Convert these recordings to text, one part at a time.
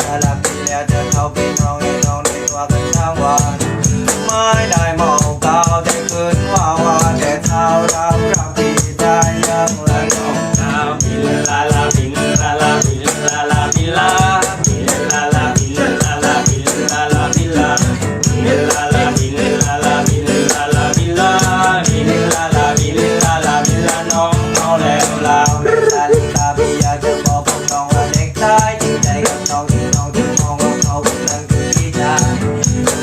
แต่ละปีแล้ยเธอเข้าไปนอนในนอนในตัวกันทั้งวันไม่ได้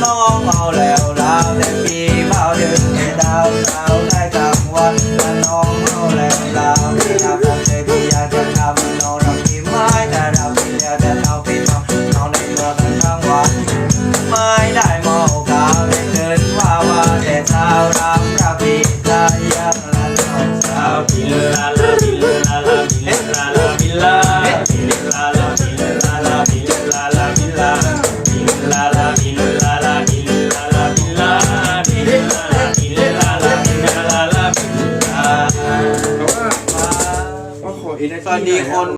น้องเอาแล้วลาแต่พี่เบาเดือนดาวดาว เห็นในอยนี้คน